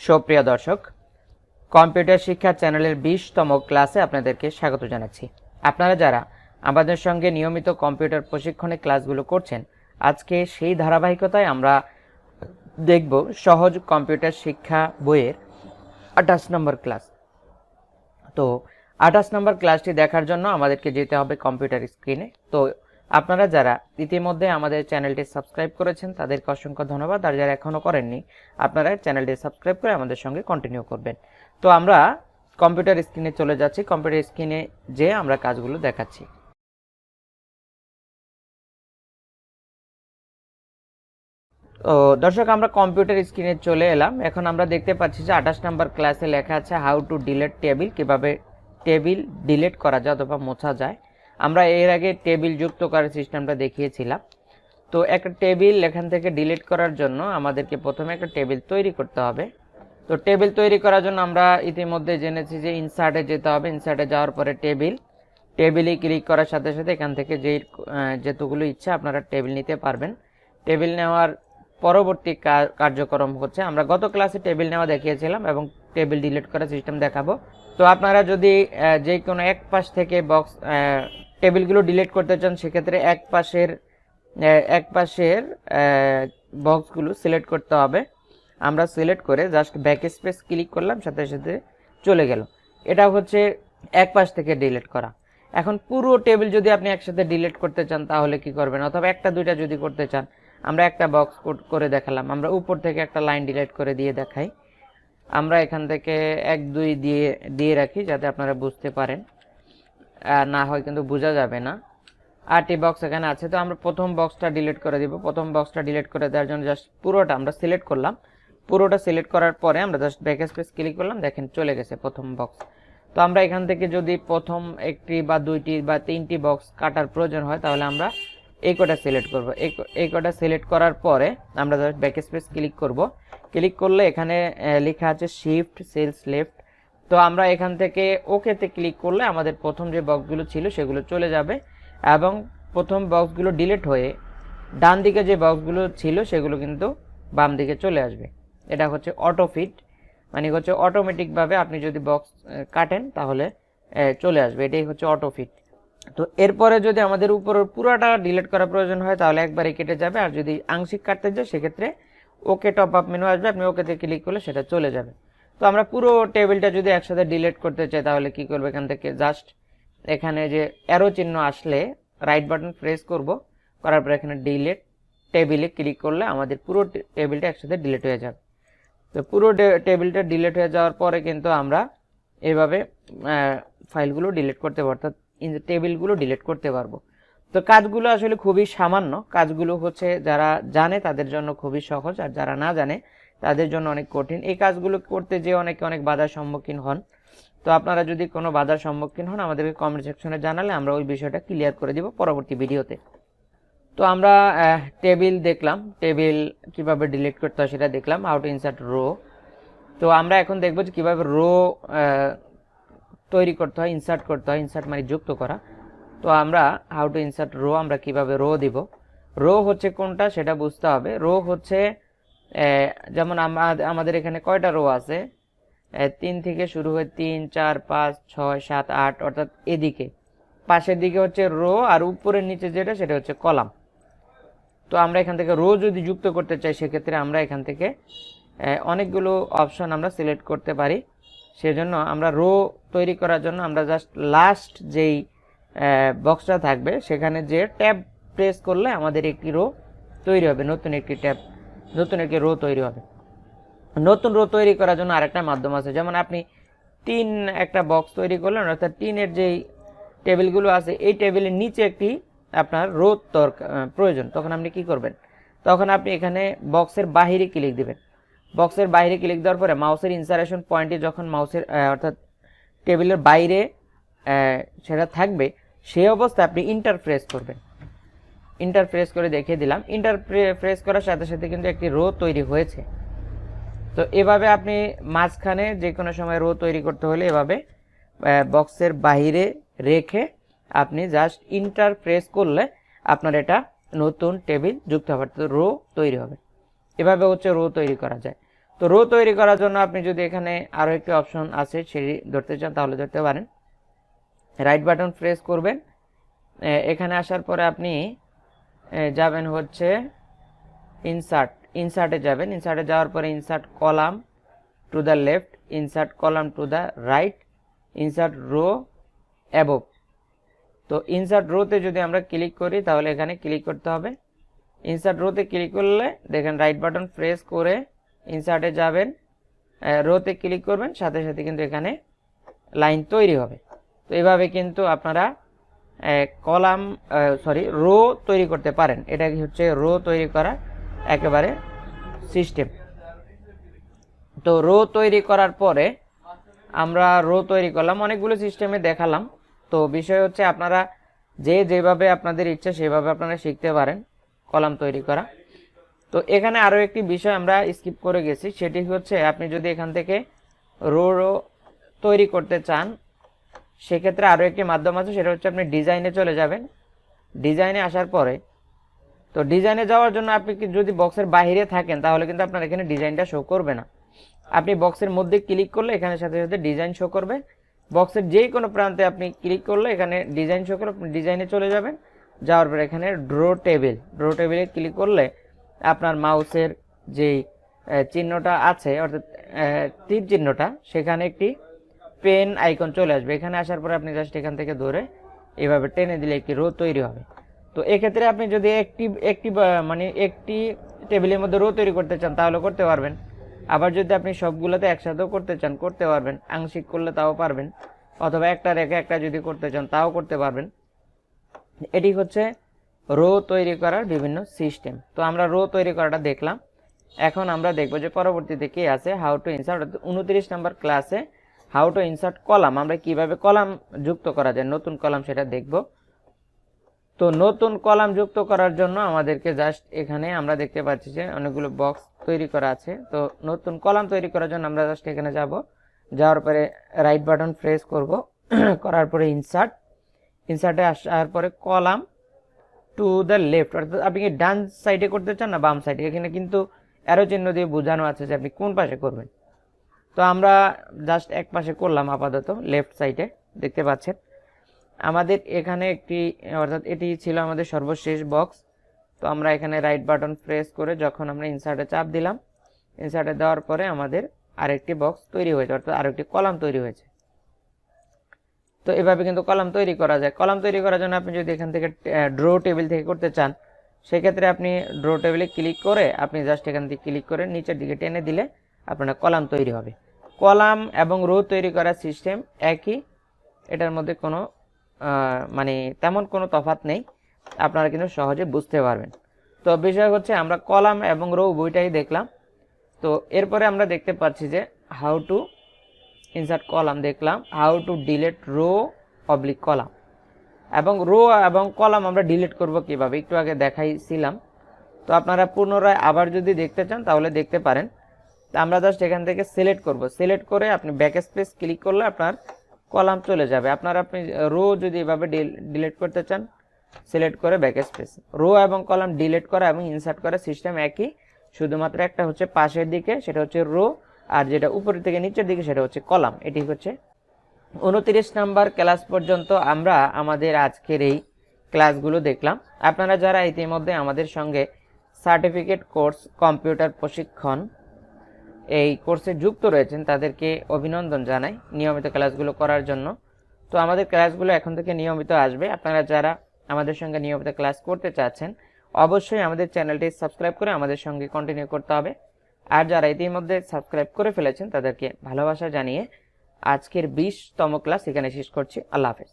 সুপ্রিয় দর্শক, কম্পিউটার শিক্ষা চ্যানেলের বিশতম ক্লাসে আপনাদেরকে স্বাগত জানাচ্ছি। আপনারা যারা আমাদের সঙ্গে নিয়মিত কম্পিউটার প্রশিক্ষণে ক্লাসগুলো করছেন, আজকে সেই ধারাবাহিকতায় আমরা দেখব সহজ কম্পিউটার শিক্ষা বইয়ের আঠাশ নম্বর ক্লাস। তো আঠাশ নম্বর ক্লাসটি দেখার জন্য আমাদেরকে যেতে হবে কম্পিউটার স্ক্রিনে। তো আপনারা যারা ইতিমধ্যে আমাদের চ্যানেলটি সাবস্ক্রাইব করেছেন, তাদেরকে অসংখ্য ধন্যবাদ। আর যারা এখনও করেননি, আপনারা চ্যানেলটি সাবস্ক্রাইব করে আমাদের সঙ্গে কন্টিনিউ করবেন। তো আমরা কম্পিউটার স্ক্রিনে চলে যাচ্ছি। কম্পিউটার স্ক্রিনে যে আমরা কাজগুলো দেখাচ্ছি। তো দর্শক, আমরা কম্পিউটার স্ক্রিনে চলে এলাম। এখন আমরা দেখতে পাচ্ছি যে আঠাশ নাম্বার ক্লাসে লেখা আছে হাউ টু ডিলেট টেবিল কীভাবে টেবিল ডিলিট করা যায় অথবা মোছা যায়। আমরা এর আগে টেবিল যুক্ত করার সিস্টেমটা দেখিয়েছিলাম। তো একটা টেবিল এখান থেকে ডিলিট করার জন্য আমাদেরকে প্রথমে একটা টেবিল তৈরি করতে হবে। তো টেবিল তৈরি করার জন্য আমরা ইতিমধ্যে জেনেছি যে ইনসার্টে যেতে হবে। ইনসার্টে যাওয়ার পরে টেবিল টেবিলে ক্লিক করার সাথে সাথে এখান থেকে যেই যেতগুলো ইচ্ছা আপনারা টেবিল নিতে পারবেন। টেবিল নেওয়ার পরবর্তী কার্যক্রম হচ্ছে, আমরা গত ক্লাসে টেবিল নেওয়া দেখিয়েছিলাম এবং টেবিল ডিলিট করার সিস্টেম দেখাবো। তো আপনারা যদি যে কোনো এক পাশ থেকে বক্স টেবিলগুলো ডিলিট করতে চান, সেক্ষেত্রে এক পাশের এক পাশের বক্সগুলো সিলেক্ট করতে হবে। আমরা সিলেক্ট করে জাস্ট ব্যাক স্পেস ক্লিক করলাম, সাথে সাথে চলে গেল। এটা হচ্ছে এক পাশ থেকে ডিলিট করা। এখন পুরো টেবিল যদি আপনি একসাথে ডিলিট করতে চান, তাহলে কি করবেন? অথবা একটা, দুইটা যদি করতে চান, আমরা একটা বক্স করে দেখালাম। আমরা উপর থেকে একটা লাইন ডিলিট করে দিয়ে দেখাই। আমরা এখান থেকে এক, দুই দিয়ে দিয়ে রাখি, যাতে আপনারা বুঝতে পারেন। না হয় কিন্তু বোঝা যাবে না। আরটি বক্স এখানে আছে, তো আমরা প্রথম বক্সটা ডিলিট করে দিব। প্রথম বক্সটা ডিলিট করে দেওয়ার জন্য জাস্ট পুরোটা আমরা সিলেক্ট করলাম। পুরোটা সিলেক্ট করার পরে আমরা জাস্ট ব্যাক স্পেস ক্লিক করলাম, দেখেন চলে গেছে প্রথম বক্স তো আমরা এখান থেকে যদি প্রথম একটি বা দুইটি বা তিনটি বক্স কাটার প্রয়োজন হয়, তাহলে আমরা এই কটা সিলেক্ট করব। এই কটা সিলেক্ট করার পরে আমরা জাস্ট ব্যাক স্পেস ক্লিক করব। ক্লিক করলে এখানে লেখা আছে শিফট সেলস লেফট তো আমরা এখান থেকে ওকেতে ক্লিক করলে আমাদের প্রথম যে বক্সগুলো ছিল সেগুলো চলে যাবে এবং প্রথম বক্সগুলো ডিলিট হয়ে ডান দিকে যে বক্সগুলো ছিল সেগুলো কিন্তু বাম দিকে চলে আসবে। এটা হচ্ছে অটো ফিট মানে হচ্ছে অটোমেটিকভাবে আপনি যদি বক্স কাটেন তাহলে চলে আসবে। এটাই হচ্ছে অটো ফিট তো এরপরে যদি আমাদের উপরের পুরোটা ডিলিট করা প্রয়োজন হয় তাহলে একবারে কেটে যাবে। আর যদি আংশিক কাটতে যায় সেক্ষেত্রে ওকে টপ আপ মেনু আসবে। আপনি ওকেতে ক্লিক করলে সেটা চলে যাবে। তো আমরা পুরো টেবিলটা যদি একসাথে ডিলিট করতে চাই, তাহলে কি করব এখান থেকে? জাস্ট এখানে যে অ্যারো চিহ্ন আসলে রাইট বাটন প্রেস করব। করার পর এখানে ডিলিট টেবিলে ক্লিক করলে আমাদের পুরো টেবিলটা একসাথে ডিলিট হয়ে যাবে। তো পুরো টেবিলটা ডিলিট হয়ে যাওয়ার পরে কিন্তু আমরা এভাবে ফাইলগুলো ডিলিট করতে পারব, অর্থাৎ টেবিলগুলো ডিলিট করতে পারব। তো কাজগুলো আসলে খুবই সামান্য। কাজগুলো হচ্ছে যারা জানে তাদের জন্য খুবই সহজ আর যারা না জানে তাদের জন্য অনেক কঠিন। এই কাজগুলো করতে যে অনেকে অনেক বাধার সম্মুখীন হন। তো আপনারা যদি কোনো বাধার সম্মুখীন হন আমাদেরকে কমেন্ট সেকশনে জানালে আমরা ওই বিষয়টা ক্লিয়ার করে দিব পরবর্তী ভিডিওতে তো আমরা টেবিল দেখলাম। টেবিল কীভাবে ডিলিট করতে হয় সেটা দেখলাম। হাউ টু ইনসার্ট রো তো আমরা এখন দেখব যে কীভাবে রো তৈরি করতে হয় ইনসার্ট করতে হয় ইনসার্ট মানে যুক্ত করা। তো আমরা হাউ টু ইনসার্ট রো আমরা কীভাবে রো দিব? রো হচ্ছে কোনটা সেটা বুঝতে হবে। রো হচ্ছে যেমন আমাদের এখানে কয়টা রো আছে? তিন থেকে শুরু হয়ে তিন, চার, পাঁচ, ছয়, সাত, আট, অর্থাৎ এদিকে। পাশের দিকে হচ্ছে রো আর উপরের নিচে যেটা সেটা হচ্ছে কলাম তো আমরা এখান থেকে রো যদি যুক্ত করতে চাই সেক্ষেত্রে আমরা এখান থেকে অনেকগুলো অপশন আমরা সিলেক্ট করতে পারি। সেজন্য আমরা রো তৈরি করার জন্য আমরা জাস্ট লাস্ট যেই বক্সটা থাকবে। সেখানে যে ট্যাব প্রেস করলে আমাদের একটি রো তৈরি হবে, নতুন একটি ট্যাব, নতুন একটি রো তৈরি হবে। নতুন রো তৈরি করার জন্য আরেকটা মাধ্যম আছে। যেমন আপনি তিন একটা বক্স তৈরি করলেন, অর্থাৎ টিনের যেই টেবিলগুলো আছে, এই টেবিলের নিচে একটি আপনার রো দরকার প্রয়োজন। তখন আপনি কি করবেন? তখন আপনি এখানে বক্সের বাহিরে ক্লিক দিবেন। বক্সের বাইরে ক্লিক দেওয়ার পরে মাউসের ইনসারেশন পয়েন্টে যখন মাউসের অর্থাৎ টেবিলের বাইরে সেটা থাকবে সেই অবস্থায় আপনি ইন্টার প্রেস করবেন। ইন্টার প্রেস করে দেখিয়ে দিলাম। ইন্টার প্রেস করার সাথে সাথে কিন্তু একটি রো তৈরি হয়েছে। তো এভাবে আপনি মাঝখানে যে কোনো সময় রো তৈরি করতে হলে এভাবে বক্সের বাইরে রেখে আপনি জাস্ট ইন্টার প্রেস করলে আপনার এটা নতুন টেবিল যুক্ত হবে। তো রো তৈরি হবে। এভাবে হচ্ছে রো তৈরি করা যায়। তো রো তৈরি করার জন্য আপনি যদি এখানে আরও একটি অপশন আছে, সেটি ধরতে চান, তাহলে ধরতে পারেন। রাইট বাটন প্রেস করবেন। এখানে আসার পরে আপনি যাবেন হচ্ছে ইনসার্ট ইনসার্টে যাবেন। ইনসার্টে যাওয়ার পরে insert column to the left insert column to the right insert row above তো ইনসার্ট রোতে যদি আমরা ক্লিক করি, তাহলে এখানে ক্লিক করতে হবে। ইনসার্ট রোতে ক্লিক করলে দেখেন রাইট বাটন প্রেস করে ইনসার্টে যাবেন। রোতে ক্লিক করবেন, সাথে সাথে কিন্তু এখানে লাইন তৈরি হবে। তো এভাবে কিন্তু আপনারা কলাম সরি রো তৈরি করতে পারেন। এটা কি হচ্ছে রো তৈরি করা একেবারে সিস্টেম তো রো তৈরি করার পরে আমরা রো তৈরি করলাম, অনেকগুলো সিস্টেমে দেখালাম। তো বিষয় হচ্ছে আপনারা যে যেভাবে আপনাদের ইচ্ছা সেভাবে আপনারা শিখতে পারেন কলাম তৈরি করা। তো এখানে আরও একটি বিষয় আমরা স্কিপ করে গেছি, সেটি হচ্ছে আপনি যদি এখান থেকে রো রো তৈরি করতে চান সেক্ষেত্রে আরও একটি মাধ্যম আছে, সেটা হচ্ছে আপনি ডিজাইনে চলে যাবেন। ডিজাইনে আসার পরে, তো ডিজাইনে যাওয়ার জন্য আপনি যদি বক্সের বাইরে থাকেন, তাহলে কিন্তু আপনার এখানে ডিজাইনটা শো করবে না। আপনি বক্সের মধ্যে ক্লিক করলে এখানে সাথে সাথে ডিজাইন শো করবে। বক্সের যেই কোনো প্রান্তে আপনি ক্লিক করলে এখানে ডিজাইন শো করবে আপনি ডিজাইনে চলে যাবেন। যাওয়ার পরে এখানে ড্রো টেবিল ড্রো টেবিলে ক্লিক করলে আপনার মাউসের যেই চিহ্নটা আছে, অর্থাৎ তীর চিহ্নটা, সেখানে একটি পেন আইকন চলে আসবে। এখানে আসার পরে আপনি জাস্ট এখান থেকে ধরে এভাবে টেনে দিলে একটি রো তৈরি হবে। তো এক্ষেত্রে আপনি যদি একটি একটি মানে একটি টেবিলের মধ্যে রো তৈরি করতে চান তাহলে করতে পারবেন। আবার যদি আপনি সবগুলোতে একসাথেও করতে চান, করতে পারবেন। আংশিক করলে তাও পারবেন। অথবা একটা রেখে একটা যদি করতে চান তাও করতে পারবেন। এটি হচ্ছে রো তৈরি করার বিভিন্ন সিস্টেম তো আমরা রো তৈরি করাটা দেখলাম। এখন আমরা দেখব যে পরবর্তীতে কি আছে হাউ টু ইনসার্ট উনত্রিশ নম্বর ক্লাসে হাউ টু ইনসার্ট কলাম আমরা কীভাবে কলাম যুক্ত করা যায়? নতুন কলাম সেটা দেখব। তো নতুন কলাম যুক্ত করার জন্য আমাদেরকে জাস্ট এখানে আমরা দেখতে পাচ্ছি যে অনেকগুলো বক্স তৈরি করা আছে। তো নতুন কলাম তৈরি করার জন্য আমরা জাস্ট এখানে যাব। যাওয়ার পরে রাইট বাটন প্রেস করব। করার পরে ইনসার্ট ইনসার্টে আসার পরে কলাম টু দ্য লেফট অর্থাৎ আপনি কি ডান সাইডে করতে চান না বাম সাইডে এখানে কিন্তু অ্যারো চিহ্ন দিয়ে বোঝানো আছে যে আপনি কোন পাশে করবেন। তো আমরা জাস্ট এক পাশে করলাম আপাতত লেফট সাইডে দেখতে পাচ্ছেন। আমাদের এখানে একটি, অর্থাৎ এটি ছিল আমাদের সর্বশেষ বক্স তো আমরা এখানে রাইট বাটন প্রেস করে যখন আমরা ইনসার্টে চাপ দিলাম ইনসার্টে দেওয়ার পরে আমাদের আরেকটি বক্স তৈরি হয়েছে, অর্থাৎ আরেকটি কলাম তৈরি হয়েছে। তো এভাবে কিন্তু কলাম তৈরি করা যায়। কলাম তৈরি করার জন্য আপনি যদি এখান থেকে ড্র টেবিল থেকে করতে চান, সেক্ষেত্রে আপনি ড্র টেবিলে ক্লিক করে, আপনি জাস্ট এখান থেকে ক্লিক করে নিচের দিকে টেনে দিলে আপনার কলাম তৈরি হবে। কলাম এবং রো তৈরি করার সিস্টেম একই। এটার মধ্যে কোনো মানে তেমন কোনো তফাৎ নেই। আপনারা কিন্তু সহজে বুঝতে পারবেন। তো বিষয় হচ্ছে আমরা কলাম এবং রো বইটাই দেখলাম। তো এরপরে আমরা দেখতে পাচ্ছি যে হাউ টু ইনসার্ট কলাম দেখলাম। How to delete row oblique column. এবং রো এবং কলাম আমরা ডিলিট করব কীভাবে? একটু আগে দেখাইছিলাম। তো আপনারা পুনরায় আবার যদি দেখতে চান তাহলে দেখতে পারেন। তা আমরা জাস্ট এখান থেকে সিলেক্ট করব। সিলেক্ট করে আপনি ব্যাক স্পেস ক্লিক করলে আপনার কলাম চলে যাবে। আপনার আপনি রো যদি এভাবে ডিলিট করতে চান সিলেক্ট করে ব্যাক স্পেস রো এবং কলাম ডিলিট করা এবং ইনসার্ট করা সিস্টেম একই। শুধুমাত্র একটা হচ্ছে পাশের দিকে, সেটা হচ্ছে রো আর যেটা উপরের থেকে নিচের দিকে, সেটা হচ্ছে কলাম এটি হচ্ছে উনত্রিশ নাম্বার ক্লাস পর্যন্ত আমরা আমাদের আজকের এই ক্লাসগুলো দেখলাম। আপনারা যারা ইতিমধ্যে আমাদের সঙ্গে সার্টিফিকেট কোর্স কম্পিউটার প্রশিক্ষণ এই কোর্সে যুক্ত রয়েছেন, তাদেরকে অভিনন্দন জানাই নিয়মিত ক্লাসগুলো করার জন্য। তো আমাদের ক্লাসগুলো এখন থেকে নিয়মিত আসবে। আপনারা যারা আমাদের সঙ্গে নিয়মিত ক্লাস করতে চাচ্ছেন, অবশ্যই আমাদের চ্যানেলটি সাবস্ক্রাইব করে আমাদের সঙ্গে কন্টিনিউ করতে হবে। আর যারা ইতিমধ্যে সাবস্ক্রাইব করে ফেলেছেন, তাদেরকে ভালোবাসা জানিয়ে আজকের বিশতম ক্লাস এখানে শেষ করছি। আল্লাহ হাফেজ।